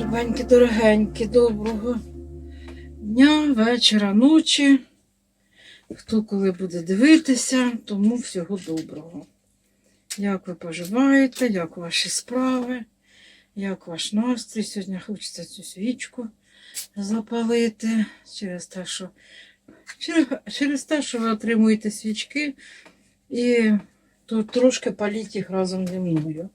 Любенькі, дорогенькі, доброго дня, вечора, ночі. Хто коли буде дивитися, тому всього доброго. Як ви поживаєте, як ваші справи, як ваш настрій? Сьогодні хочеться цю свічку запалити через те, що, через, через те, що ви отримуєте свічки і то трошки паліть їх разом зі мною.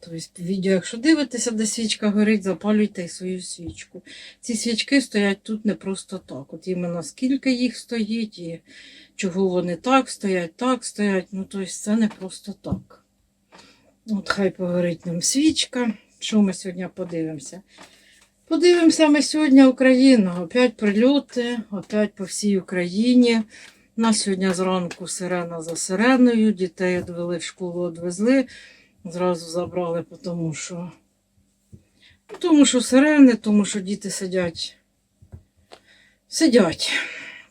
Тобто, відео, якщо дивитеся, де свічка горить, запалюйте свою свічку. Ці свічки стоять тут не просто так. От іменно скільки їх стоїть, і чого вони так стоять, так стоять. Ну, тобто, це не просто так. От хай погорить нам свічка. Що ми сьогодні подивимося? Подивимося ми сьогодні Україну. Опять прильоти, опять по всій Україні. Нас сьогодні зранку сирена за сиреною, дітей відвели в школу, відвезли. Зразу забрали, тому що. Тому що сирени, тому що діти сидять. Сидять.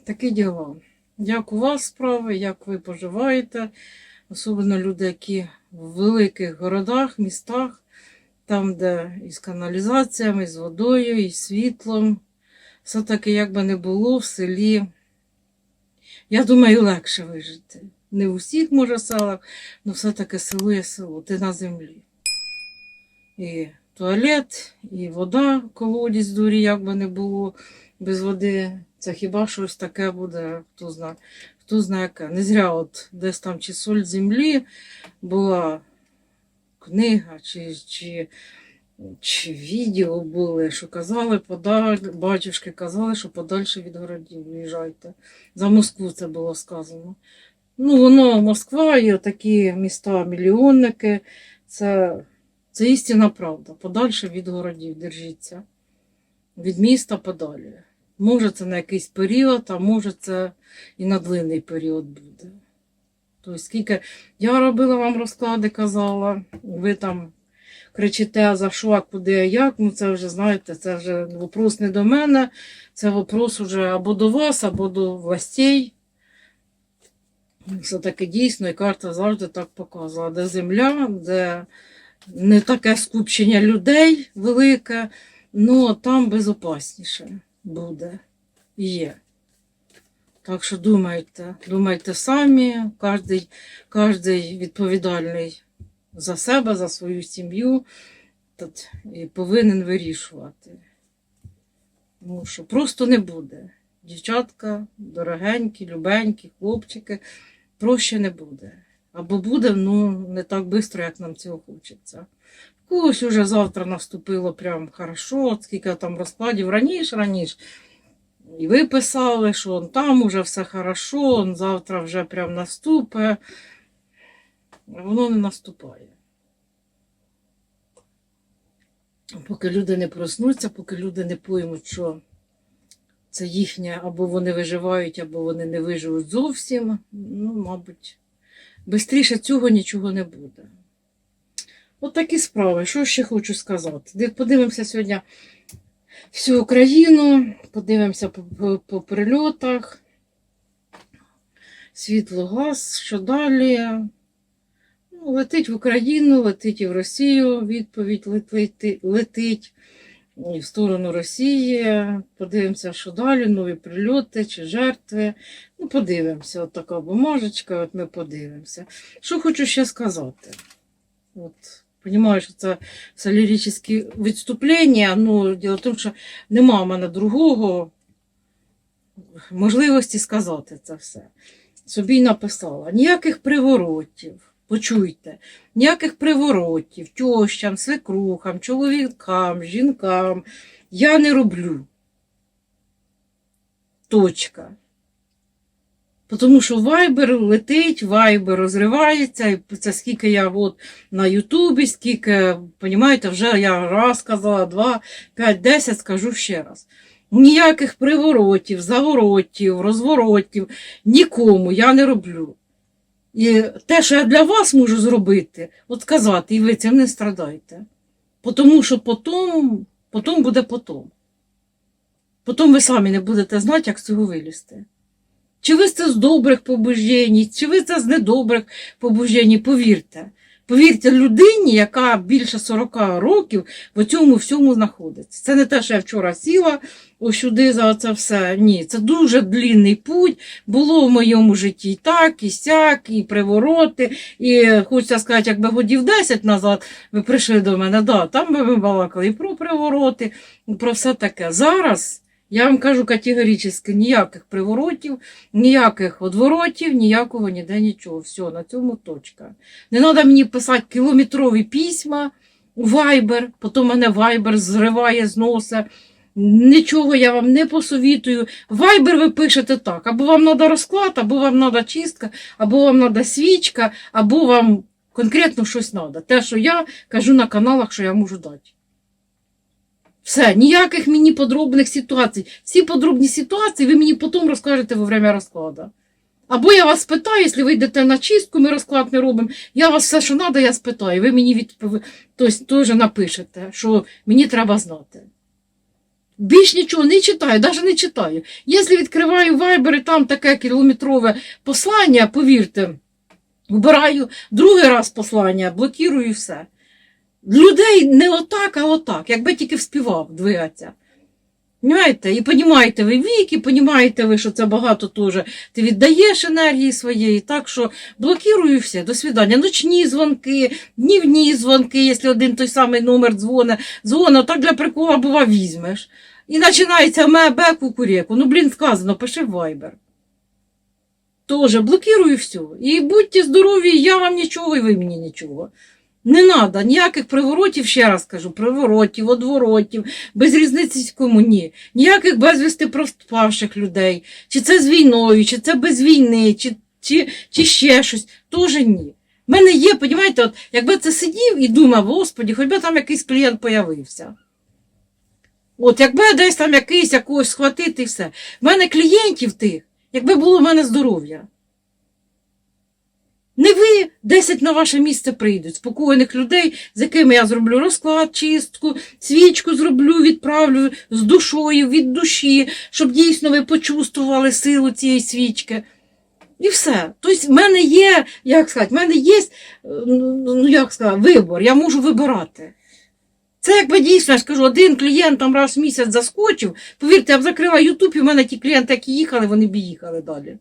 Такі діла. Як у вас справи, як ви поживаєте, особливо люди, які в великих городах, містах, там, де і з каналізаціями, і з водою, і з світлом. Все-таки, як би не було в селі, я думаю, легше вижити. Не в усіх, може, селах, але все-таки село є село, ти на землі. І туалет, і вода, колодязь дурі, як би не було без води. Це хіба щось таке буде, хто знає, хто знає яке. Не зря от десь там чи соль землі була книга, чи, чи, чи відео були, що казали, подаль, батюшки казали, що подальше від городів виїжджайте. За Москву це було сказано. Ну, воно Москва і такі міста мільйонники. Це, це істинна правда. Подальше від городів держіться. Від міста подалі. Може, це на якийсь період, а може, це і на длинний період буде. Тобто, скільки я робила вам розклади, казала, ви там кричите за що, а куди, а як, ну це вже, знаєте, це вже вопрос не до мене, це вопрос уже або до вас, або до властей. Все таки дійсно, і карта завжди так показувала, де земля, де не таке скупчення людей велике, ну там безопасніше буде і є. Так що думайте, думайте самі, кожен, кожен відповідальний за себе, за свою сім'ю і повинен вирішувати. Ну, що просто не буде. Дівчатка, дорогенькі, любенькі, хлопчики, проще не буде. Або буде, ну, не так швидко, як нам цього хочеться. Когось уже завтра наступило прям хорошо, скільки там розкладів раніше, раніше. І ви писали, що он там уже все хорошо, он завтра вже прям наступе. Воно не наступає. Поки люди не проснуться, поки люди не поймуть, що це їхнє, або вони виживають, або вони не виживуть зовсім, ну, мабуть, швидше цього нічого не буде. От такі справи. Що ще хочу сказати? Подивимося сьогодні всю Україну, подивимося по, по, по прильотах, світло, газ, що далі. Ну, летить в Україну, летить і в Росію, відповідь летить, летить в сторону Росії. Подивимося, що далі, нові прильоти чи жертви. Ну, подивимося, от така бумажечка, от ми подивимося. Що хочу ще сказати. От, Понімаю, що це все відступлення, ну, діло в тому, що нема в мене другого можливості сказати це все. Собі написала. Ніяких приворотів, почуйте, ніяких приворотів, тьощам, свекрухам, чоловікам, жінкам я не роблю. Точка. Тому що Вайбер летить, Вайбер розривається, і це скільки я от на Ютубі, скільки, понімаєте, вже я раз сказала, два, п'ять, десять, скажу ще раз. Ніяких приворотів, заворотів, розворотів, нікому я не роблю. І те, що я для вас можу зробити, от сказати, і ви цим не страдайте. Тому що потім, потім буде потім. Потім ви самі не будете знати, як з цього вилізти. Чи ви це з добрих побуждень, чи ви це з недобрих побуждень, повірте. Повірте, людині, яка більше 40 років в цьому всьому знаходиться. Це не те, що я вчора сіла ось сюди за це все. Ні, це дуже длінний путь. Було в моєму житті і так, і сяк, і привороти. І хочеться сказати, якби годів 10 назад ви прийшли до мене, да, там би ми балакали і про привороти, про все таке. Зараз. Я вам кажу категорично, ніяких приворотів, ніяких одворотів, ніякого ніде нічого. Все, на цьому точка. Не треба мені писати кілометрові письма у Viber, потім мене Viber зриває з носа. Нічого я вам не посовітую. Viber ви пишете так, або вам треба розклад, або вам треба чистка, або вам треба свічка, або вам конкретно щось треба. Те, що я кажу на каналах, що я можу дати. Все, ніяких мені подробних ситуацій. Всі подробні ситуації ви мені потім розкажете во время розкладу. Або я вас питаю, якщо ви йдете на чистку, ми розклад не робимо. Я вас все, що треба, я спитаю. Ви мені відпов... тобто, теж напишете, що мені треба знати. Більш нічого не читаю, навіть не читаю. Якщо відкриваю вайбер і там таке кілометрове послання, повірте, вбираю другий раз послання, блокірую все. Людей не отак, а отак, якби тільки вспівав двигатися. Понимаєте? І понімаєте ви вік, і понімаєте ви, що це багато теж. Ти віддаєш енергії своєї, так що блокірую все, до свидання. Ночні дзвонки, днівні дзвонки, якщо один той самий номер дзвоне, дзвоне, так для прикола бува візьмеш. І починається мебе кукурєку. Ну, блін, сказано, пиши в Viber. Тоже блокірую все. І будьте здорові, я вам нічого, і ви мені нічого. Не треба ніяких приворотів, ще раз кажу, приворотів, одворотів, без різниці кому ні. Ніяких безвісти пропавших людей. Чи це з війною, чи це без війни, чи, чи, чи ще щось. Тоже ні. В мене є, розумієте, от, якби це сидів і думав, господі, хоч би там якийсь клієнт появився. От, якби десь там якийсь якогось схватити і все. В мене клієнтів тих, якби було в мене здоров'я. Не ви 10 на ваше місце прийдуть, спокійних людей, з якими я зроблю розклад, чистку, свічку зроблю, відправлю з душою, від душі, щоб дійсно ви почувствували силу цієї свічки. І все. Тобто, в мене є, як сказати, в мене є, е, ну як сказати, вибор, я можу вибирати. Це якби дійсно, я скажу, один клієнт там раз в місяць заскочив. Повірте, я б закрила Ютуб, і в мене ті клієнти, які їхали, вони б їхали далі.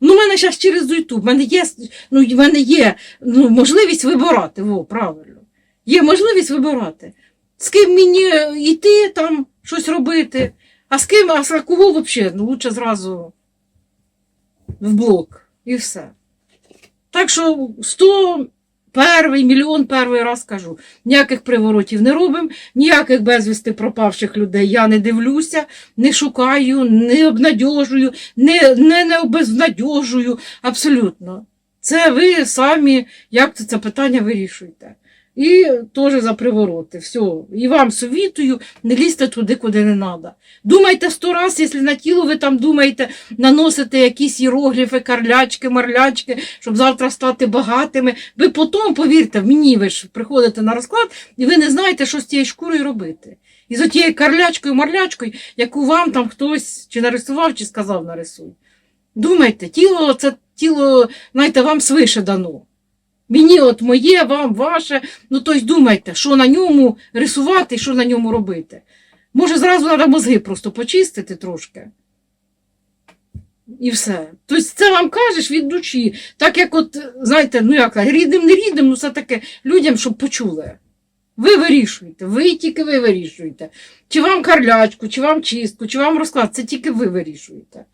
Ну, в мене зараз через YouTube, в мене є, ну, в мене є ну, можливість вибирати, во, правильно. Є можливість вибирати. З ким мені йти там щось робити, а з ким, а з кого взагалі, ну, лучше зразу в блок і все. Так що 100 перший, мільйон перший раз кажу, ніяких приворотів не робимо, ніяких безвісти пропавших людей я не дивлюся, не шукаю, не обнадьожую, не, не, не обезнадьожую. Абсолютно. Це ви самі, як це, питання вирішуєте. І теж за привороти. Все. І вам совітую, не лізьте туди, куди не треба. Думайте сто раз, якщо на тіло ви там думаєте, наносите якісь іерогліфи, карлячки, марлячки, щоб завтра стати багатими. Ви потім, повірте, мені ви ж приходите на розклад, і ви не знаєте, що з цією шкурою робити. І з тією карлячкою, марлячкою, яку вам там хтось чи нарисував, чи сказав нарисуй. Думайте, тіло це тіло, знаєте, вам свише дано. Мені от моє, вам ваше. Ну тобто думайте, що на ньому рисувати, що на ньому робити. Може, зразу треба мозги просто почистити трошки. І все. Тобто це вам кажеш від душі. Так як, от, знаєте, ну як рідним, не рідним, ну все таке людям, щоб почули. Ви вирішуєте, ви тільки ви вирішуєте. Чи вам карлячку, чи вам чистку, чи вам розклад, це тільки ви вирішуєте.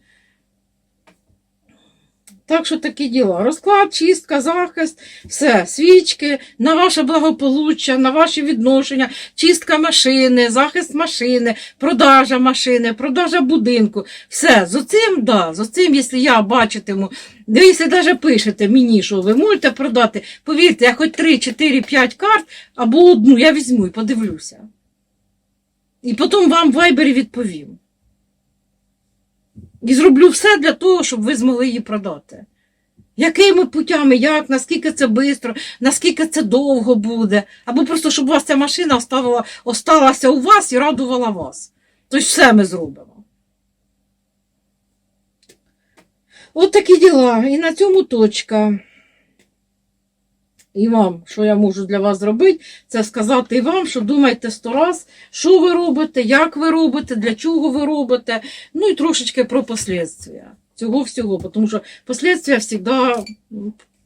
Так що такі діла. Розклад, чистка, захист, все, свічки на ваше благополуччя, на ваші відношення, чистка машини, захист машини, продажа машини, продажа будинку. Все, з оцим, да, з оцим, якщо я бачитиму, якщо навіть пишете мені, що ви можете продати, повірте, я хоч 3, 4, 5 карт або одну я візьму і подивлюся. І потім вам в вайбері відповім. І зроблю все для того, щоб ви змогли її продати. Якими путями, як, наскільки це швидко, наскільки це довго буде, або просто, щоб у вас ця машина оставила, осталася у вас і радувала вас. Тобто все ми зробимо. От такі діла. І на цьому точка. І вам, що я можу для вас зробити, це сказати і вам, що думайте сто раз, що ви робите, як ви робите, для чого ви робите, ну і трошечки про послідствия цього всього, тому що послідствия завжди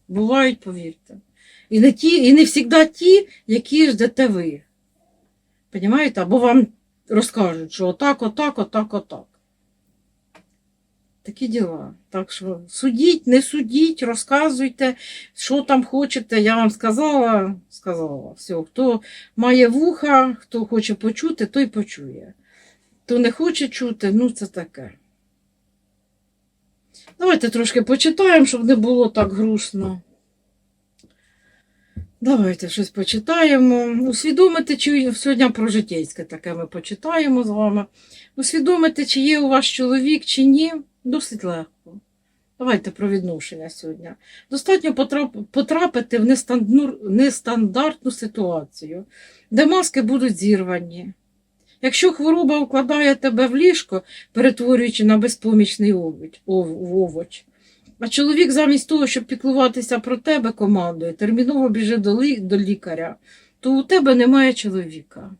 бувають, повірте. І не, ті, і не завжди ті, які ждете ви. Понімаєте? Або вам розкажуть, що отак, отак, отак, отак. Такі діла. Так що судіть, не судіть, розказуйте, що там хочете. Я вам сказала, сказала. Все, хто має вуха, хто хоче почути, той почує. Хто не хоче чути, ну це таке. Давайте трошки почитаємо, щоб не було так грустно. Давайте щось почитаємо. Усвідомити, чи сьогодні про житейське таке ми почитаємо з вами. Усвідомити, чи є у вас чоловік, чи ні, досить легко. Давайте про відношення сьогодні. Достатньо потрапити в нестандартну ситуацію, де маски будуть зірвані. Якщо хвороба укладає тебе в ліжко, перетворюючи на безпомічний овоч, а чоловік замість того, щоб піклуватися про тебе командою, терміново до, до лікаря, то у тебе немає чоловіка.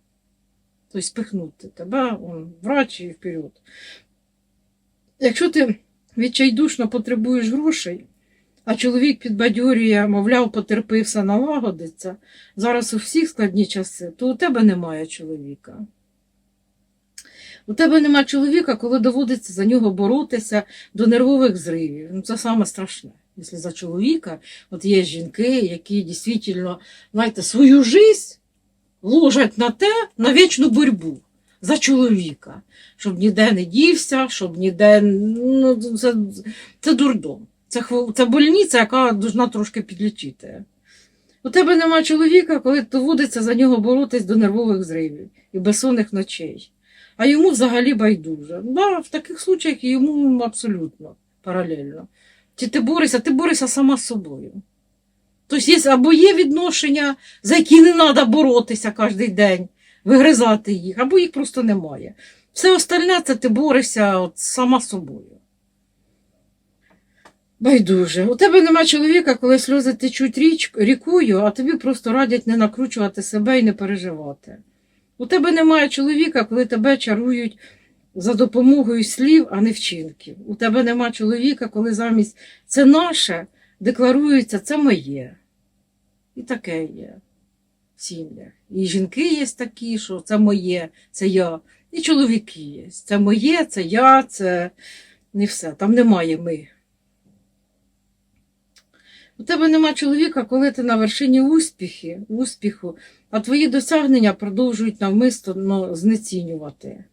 Тобто спихнути тебе, он, врач і вперед. Якщо ти відчайдушно потребуєш грошей, а чоловік підбадьорює, мовляв, потерпи, все налагодиться, зараз у всіх складні часи, то у тебе немає чоловіка. У тебе немає чоловіка, коли доводиться за нього боротися до нервових зривів. Ну, це саме страшне. Якщо за чоловіка, от є жінки, які дійсно, знаєте, свою жизнь ложать на те, на вічну боротьбу за чоловіка, щоб ніде не дівся, щоб ніде. Ну, це, це дурдом. Це, це больниця, яка должна трошки підлічити. У тебе немає чоловіка, коли доводиться за нього боротись до нервових зривів і безсонних ночей. А йому взагалі байдуже. Да, в таких случаях йому абсолютно паралельно. Чи ти борешся, ти борешся сама з собою. Тобто є, або є відношення, за які не треба боротися кожен день, вигризати їх, або їх просто немає. Все остальне це ти борешся от сама собою. Байдуже. У тебе нема чоловіка, коли сльози течуть річ, рікою, а тобі просто радять не накручувати себе і не переживати. У тебе немає чоловіка, коли тебе чарують за допомогою слів, а не вчинків. У тебе нема чоловіка, коли замість це наше декларується це моє. І таке є сім'ях. І жінки є такі, що це моє, це я. І чоловіки є. Це моє, це я, це не все. Там немає ми. У тебе нема чоловіка, коли ти на вершині успіхи, успіху, а твої досягнення продовжують навмисно знецінювати.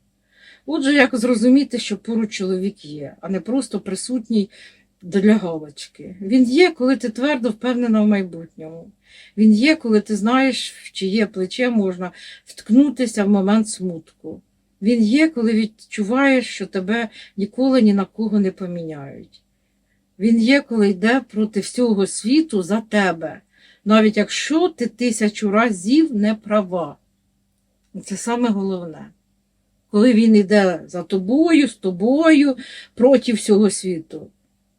Отже, як зрозуміти, що поруч чоловік є, а не просто присутній для галочки. Він є, коли ти твердо впевнена в майбутньому. Він є, коли ти знаєш, в чиє плече можна вткнутися в момент смутку. Він є, коли відчуваєш, що тебе ніколи ні на кого не поміняють. Він є, коли йде проти всього світу за тебе, навіть якщо ти тисячу разів не права. Це саме головне. Коли він йде за тобою, з тобою, проти всього світу.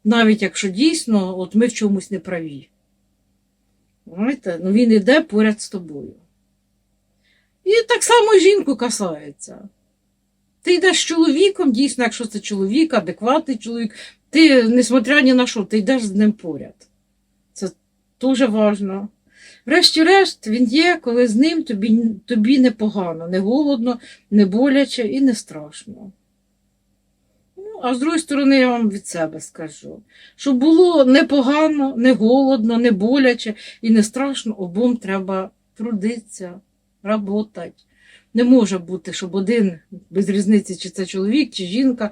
Навіть якщо дійсно от ми в чомусь не праві. Знаєте? Ну він йде поряд з тобою. І так само жінку касається. Ти йдеш з чоловіком, дійсно, якщо це чоловік, адекватний чоловік, ти, несмотря ні на що, ти йдеш з ним поряд. Це дуже важливо. Врешті-решт, він є, коли з ним тобі, тобі не погано, не голодно, не боляче і не страшно. А з другої сторони, я вам від себе скажу, щоб було не погано, не голодно, не боляче і не страшно, обом треба трудитися, працювати. Не може бути, щоб один, без різниці, чи це чоловік, чи жінка,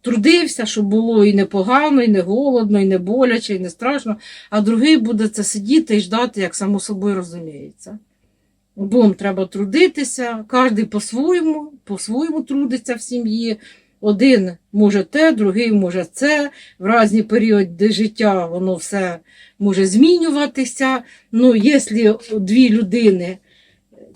трудився, щоб було і не погано, і не голодно, і не боляче, і не страшно, а другий буде це сидіти і ждати, як само собою розуміється. Обом треба трудитися, кожен по-своєму, по-своєму трудиться в сім'ї. Один може те, другий може це. В різні періоди життя воно все може змінюватися. Ну, якщо дві людини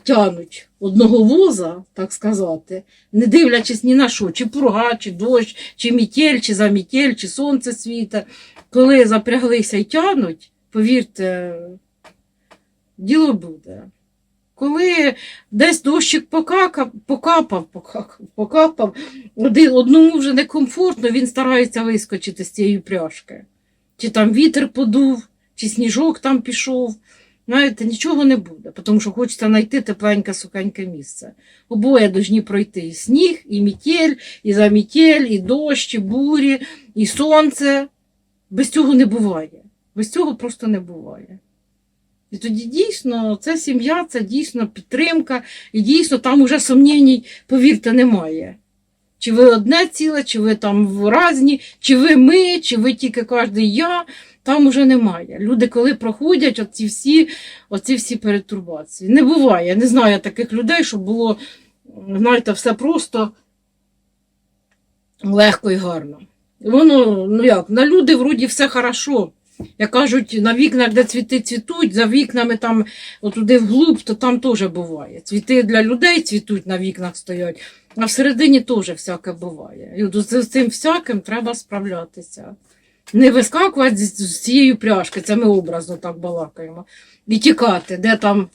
тянуть одного воза, так сказати, не дивлячись ні на що, чи пурга, чи дощ, чи мітель, чи замітель, чи сонце світа, коли запряглися і тянуть, повірте, діло буде. Коли десь дощик покакав, покапав, покакав, покапав, одному вже некомфортно, він старається вискочити з цієї пряжки. Чи там вітер подув, чи сніжок там пішов. Знаєте, нічого не буде, тому що хочеться знайти тепленьке, сухеньке місце. Обоє повинні пройти і сніг, і мітель, і замітель, і дощ, і бурі, і сонце. Без цього не буває. Без цього просто не буває. І тоді дійсно це сім'я, це дійсно підтримка, і дійсно там уже сумнівній, повірте, немає. Чи ви одне ціле, чи ви там в разні, чи ви ми, чи ви тільки кожен я, там уже немає. Люди, коли проходять оці всі, оці всі перетурбації. Не буває. Не знаю таких людей, щоб було, знаєте, все просто легко і гарно. Воно, ну як, на люди вроді все хорошо. Як кажуть, на вікнах, де цвіти цвітуть, за вікнами там, отуди вглуб, то там теж буває. Цвіти для людей цвітуть на вікнах стоять, а всередині теж всяке буває. І з цим всяким треба справлятися. Не вискакувати з цієї пряжки, це ми образно так балакаємо. І тікати, де там,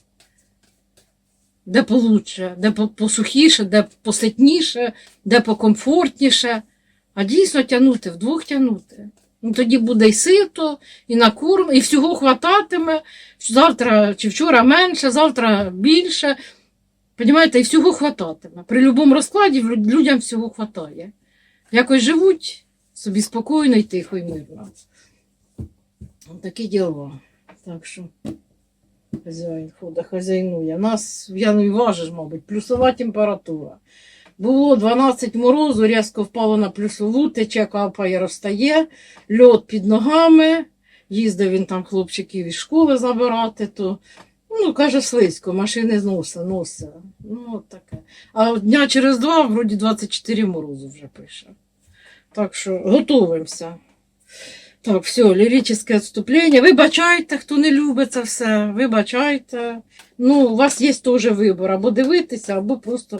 де получше, де посухіше, де поситніше, де покомфортніше. А дійсно тягнути, вдвох тягнути. Ну, тоді буде і сито, і накорм, і всього хвататиме. Завтра чи вчора менше, завтра більше. Понімаєте, і всього хвататиме. При будь-якому розкладі людям всього хватає. Якось живуть собі спокійно і тихо, і мирно. Такі діло. Так що хазяїн ходить, хазяйнує. Нас, я не важиш, мабуть, плюсова температура. Було 12 морозу, різко впало на плюсову, тече капає, розтає, льот під ногами. Їздив він там хлопчиків із школи забирати, то ну, каже, слизько, машини зноса, носа. Ну, от таке. А дня через два, вроді 24 морозу вже пише. Так що готуємося. Так, все, ліричне відступлення. Вибачайте, хто не любить це все. Вибачайте. Ну, у вас є теж вибір, або дивитися, або просто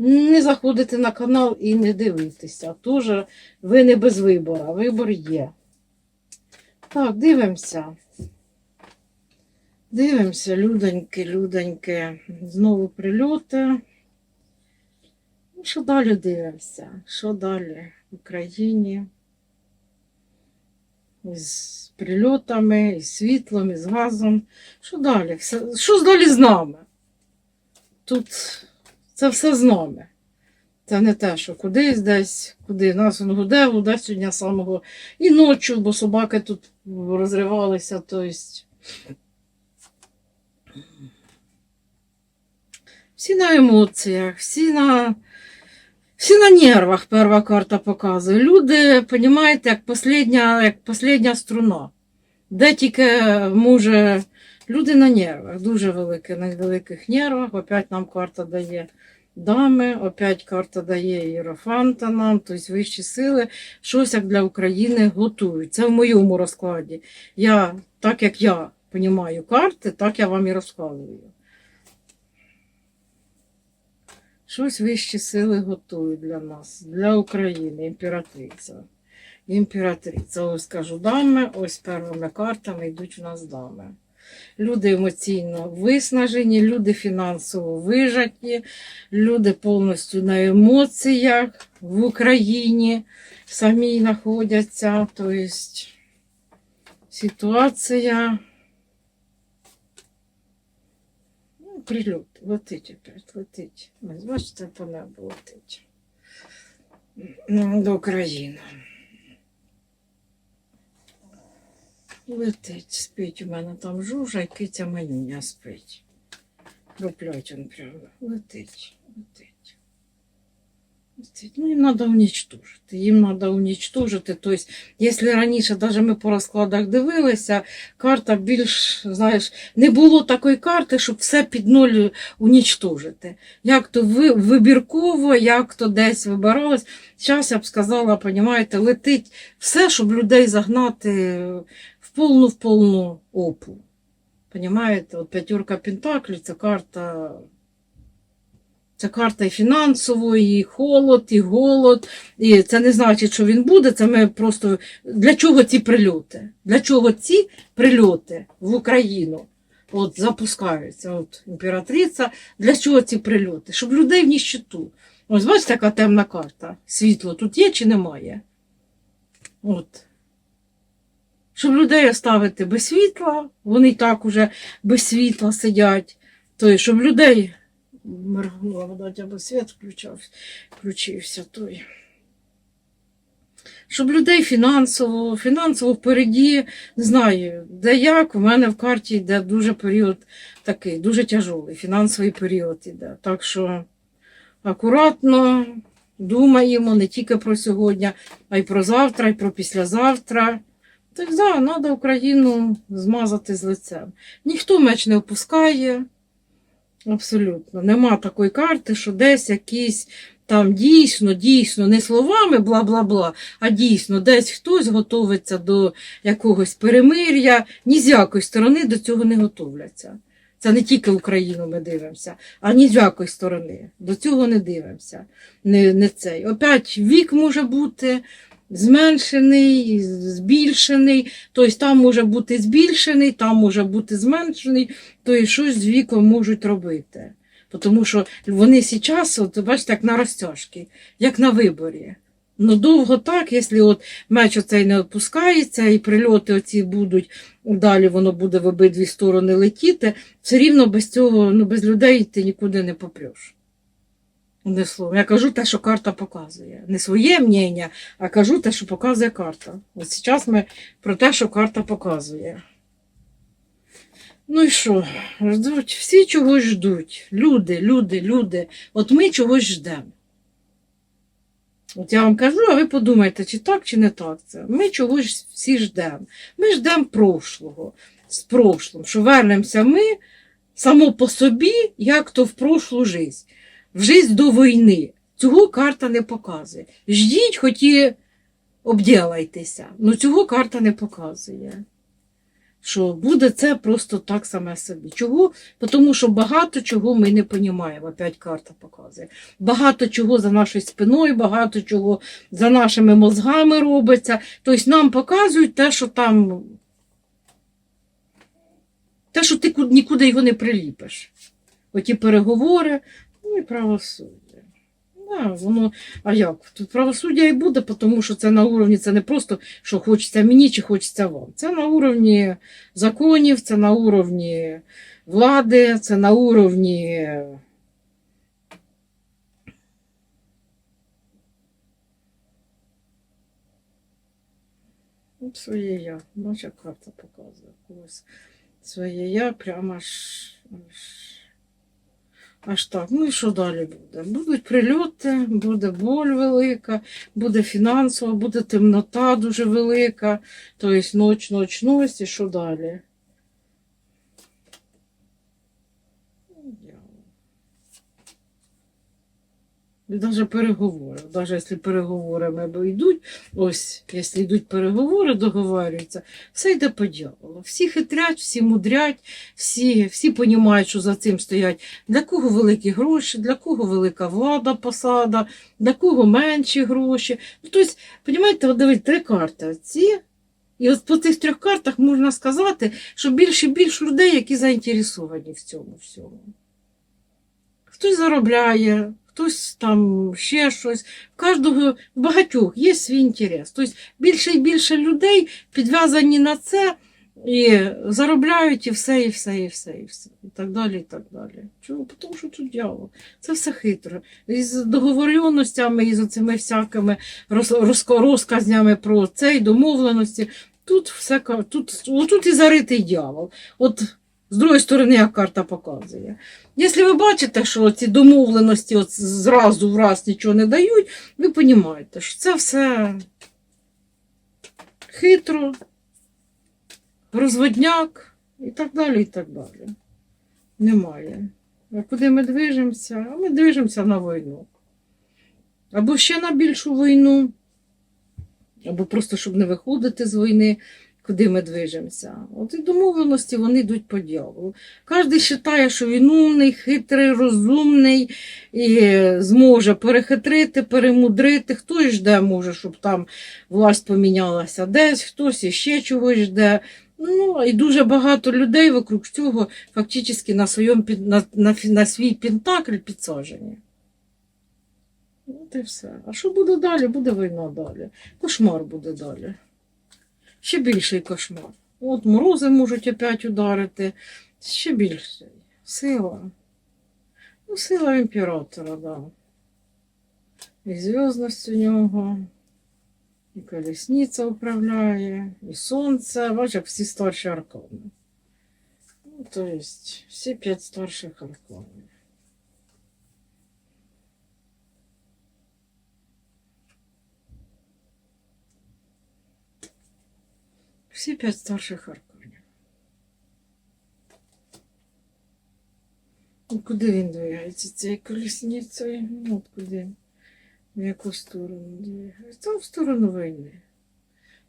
не заходити на канал і не дивитися. Тоже ви не без вибору, вибор є. Так, дивимося. Дивимося, людоньки, людоньки. Знову прильоти. Ну, що далі дивимося? Що далі в Україні? З прильотами, із світлом, із газом. Що далі? Що далі з нами? Тут це все з нами. Це не те, що кудись десь, куди нас он гуде, гуде сьогодні самого і ночі, бо собаки тут розривалися. Тобто... Всі на емоціях, всі на, всі на нервах перша карта показує. Люди, розумієте, як последня, як последня струна. Де тільки може. Люди на нервах, дуже великі, на великих нервах. Опять нам карта дає дами, опять карта дає Єрофанта нам, тобто вищі сили, щось як для України готують. Це в моєму розкладі. Я, так як я розумію карти, так я вам і розказую. Щось вищі сили готують для нас, для України, імператриця. Імператриця. Ось скажу дами, ось первими картами йдуть в нас дами. Люди емоційно виснажені, люди фінансово вижаті, люди повністю на емоціях в Україні самі знаходяться. Тобто ситуація. Ну, прильот, летить опять, летить. Бачите, по небу летить. До України. Летить, спить у мене там жужа, і киця манюня спить. Хроплять він прямо. Летить, летить. Ну, їм треба унічтожити. Їм треба унічтожити. Тобто, якщо раніше навіть ми по розкладах дивилися, карта більш, знаєш, не було такої карти, щоб все під нуль унічтожити. Як то вибірково, як то десь вибиралось. Зараз я б сказала, понімаєте, летить все, щоб людей загнати в повну в повну опу. Понімаєте, от п'ятерка Пентаклів це карта. Це карта і фінансової, і холод, і голод. І це не значить, що він буде. Це ми просто для чого ці прильоти? Для чого ці прильоти в Україну? от запускаються, от імператриця. Для чого ці прильоти? Щоб людей в ніщиту. Ось бачите, яка темна карта. Світло тут є чи немає? От. Щоб людей оставити без світла, вони і так уже без світла сидять. Тобто, щоб людей моргнула вода, або світ включав, включився той. Щоб людей фінансово, фінансово впереді, не знаю, де як, у мене в карті йде дуже період такий, дуже тяжелий, фінансовий період іде. Так що акуратно думаємо не тільки про сьогодні, а й про завтра, і про післязавтра. Так да, треба Україну змазати з лицем. Ніхто меч не опускає. Абсолютно. Нема такої карти, що десь якісь там дійсно, дійсно, не словами бла-бла-бла, а дійсно, десь хтось готовиться до якогось перемир'я, ні з якої сторони до цього не готовляться. Це не тільки Україну ми дивимося, а ні з якої сторони. До цього не дивимося. Не, не цей. Опять вік може бути зменшений, збільшений, тобто там може бути збільшений, там може бути зменшений, то і щось з віком можуть робити. Тому що вони зараз, от, бачите, як на розтяжки, як на виборі. Ну, довго так, якщо от меч оцей не відпускається, і прильоти оці будуть, далі воно буде в обидві сторони летіти, все рівно без цього, ну, без людей ти нікуди не попреш. Не слово. Я кажу те, що карта показує. Не своє мнення, а кажу те, що показує карта. От зараз ми про те, що карта показує. Ну і що? Ждуть, всі чогось ждуть. Люди, люди, люди. От ми чогось ждемо. От я вам кажу, а ви подумайте, чи так, чи не так це. Ми чогось всі ждемо. Ми ждемо прошлого, з прошлим, що вернемося ми само по собі, як то в прошлу жизнь, в жизнь до війни. Цього карта не показує. Ждіть, хоч і обділайтеся. Ну цього карта не показує що буде це просто так саме собі. Чого? Тому що багато чого ми не розуміємо, опять карта показує. Багато чого за нашою спиною, багато чого за нашими мозгами робиться. Тобто нам показують те, що там. Те, що ти нікуди його не приліпиш. Оті переговори, ну і правосуддя. Да, воно, а як? Тут правосуддя і буде, тому що це на уровні, це не просто, що хочеться мені чи хочеться вам. Це на уровні законів, це на уровні влади, це на уровні. От своє я. Бача карта показує когось. Своє я прямо аж Аж так, ну і що далі буде? Будуть прильоти, буде боль велика, буде фінансова, буде темнота дуже велика, тобто ноч, ноч, ноч, і що далі? Ну, дьявол. І навіть переговори, навіть якщо переговорами йдуть, ось, якщо йдуть переговори, договорюються, все йде по дьяволу. Всі хитрять, всі мудрять, всі, всі розуміють, що за цим стоять. Для кого великі гроші, для кого велика влада, посада, для кого менші гроші. Ну, тобто, розумієте, от дивіться, три карти. Ці. І от по цих трьох картах можна сказати, що більше і більше людей, які заінтересовані в цьому всьому. Хтось заробляє, хтось там ще щось. В кожного, в багатьох є свій інтерес. Тобто більше і більше людей підв'язані на це і заробляють і все, і все, і все, і все. І так далі, і так далі. Чому? Тому що тут дьявол. Це все хитро. І з договоренностями, і з оцими всякими роз, розказнями про це, і домовленості. Тут все тут, отут і заритий дьявол. От з другої сторони, як карта показує. Якщо ви бачите, що ці домовленості от зразу в раз нічого не дають, ви розумієте, що це все хитро, розводняк і так далі, і так далі. Немає. А куди ми движемося? А ми движемося на війну. Або ще на більшу війну, або просто щоб не виходити з війни, куди ми движемося. От і домовленості вони йдуть по дьяволу. Кожен вважає, що він умний, хитрий, розумний і зможе перехитрити, перемудрити. Хтось жде, може, щоб там власть помінялася десь, хтось іще чогось жде. Ну, і дуже багато людей вокруг цього фактично на, своєму, на, на, на свій пентакль підсаджені. От і все. А що буде далі? Буде війна далі. Кошмар буде далі. Ще більший кошмар. От морози можуть опять ударити. Ще більше. Сила. Ну, сила імператора, да. І зв'язність у нього, і колесниця управляє, і сонце. Бачиш, всі старші аркани. Ну, то есть, всі п'ять старших арканів. Всі п'ять старших арканів. Ну, Куди він двигається цією колісницею? Ну, от куди? В яку сторону двигається? Там в сторону війни.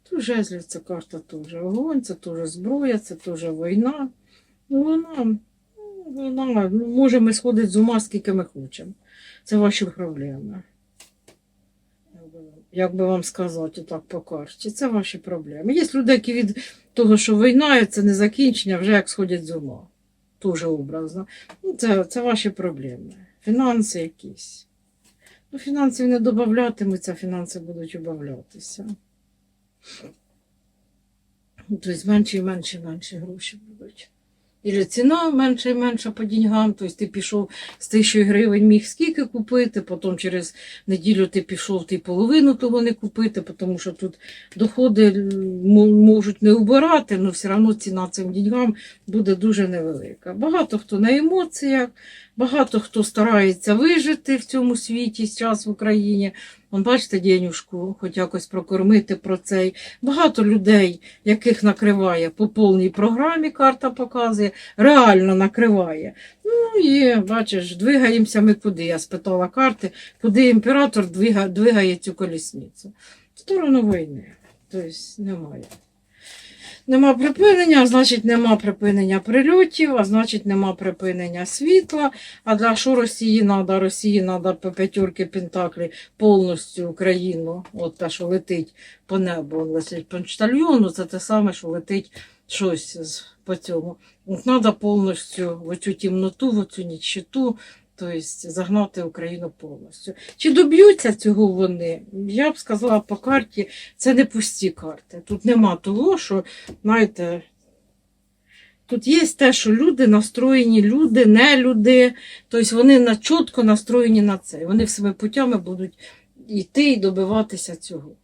Тут жезлів це карта теж огонь, це теж зброя, це теж війна. Ну, вона, ну, вона, ну, може ми сходити з ума, скільки ми хочемо. Це ваші проблеми. Як би вам- сказати так по карті, це ваші проблеми. Є люди, які від того, що війна, це не закінчення, вже як сходять з ума. Дуже образно. Ну, це, це ваші проблеми. Фінанси якісь. Ну, фінансів не додатимуться, фінанси будуть убавлятися. Тобто менше і менше менше гроші будуть. І ціна менша і менша по деньгам. Тобто ти пішов з тисячою гривень, міг скільки купити, потім через неділю ти пішов, ти половину того не купити, тому що тут доходи можуть не убирати, але все одно ціна цим деньгам буде дуже невелика. Багато хто на емоціях, багато хто старається вижити в цьому світі зараз в Україні. Вон, бачите, дінюшку, хоч якось прокормити про цей. Багато людей, яких накриває по повній програмі, карта показує, реально накриває. Ну і бачиш, двигаємося ми куди. Я спитала карти, куди імператор двигає, двигає цю колісницю. В сторону війни. Тобто немає. Нема припинення, а значить нема припинення прильотів, а значить нема припинення світла. А для що Росії треба? Росії треба по п'ятірки Пентаклі повністю Україну, от те, що летить по небу, летить по почтальйону, це те саме, що летить щось по цьому. Треба повністю в цю темноту, в цю нічиту, тобто загнати Україну повністю. Чи доб'ються цього вони? Я б сказала по карті, це не пусті карти. Тут нема того, що, знаєте, тут є те, що люди настроєні, люди, не люди, тобто вони на, чітко настроєні на це. Вони всіми путями будуть йти і добиватися цього.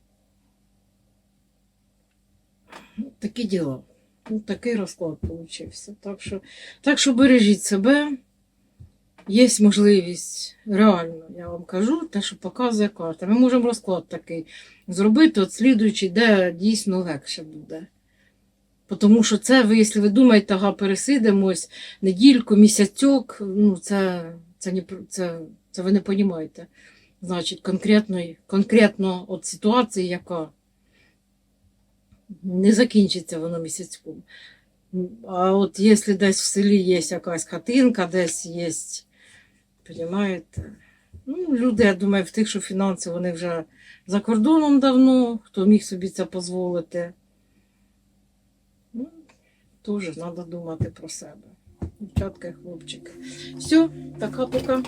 Такі діла. Ну, такий розклад получився. Так що, так що бережіть себе. Є можливість, реально, я вам кажу, те, що показує карта. Ми можемо розклад такий зробити, от слідуючий, де дійсно легше буде. Тому що це, ви, якщо ви думаєте, ага, пересидимо ось недільку, місяцьок, ну це, це, не, це, це ви не розумієте. Значить, конкретної, конкретно от ситуації, яка не закінчиться воно місяцьком. А от якщо десь в селі є якась хатинка, десь є, розумієте? Ну, люди, я думаю, в тих, що фінанси, вони вже за кордоном давно, хто міг собі це дозволити. Ну, теж треба думати про себе. Дівчатка і хлопчики. Все, така пока.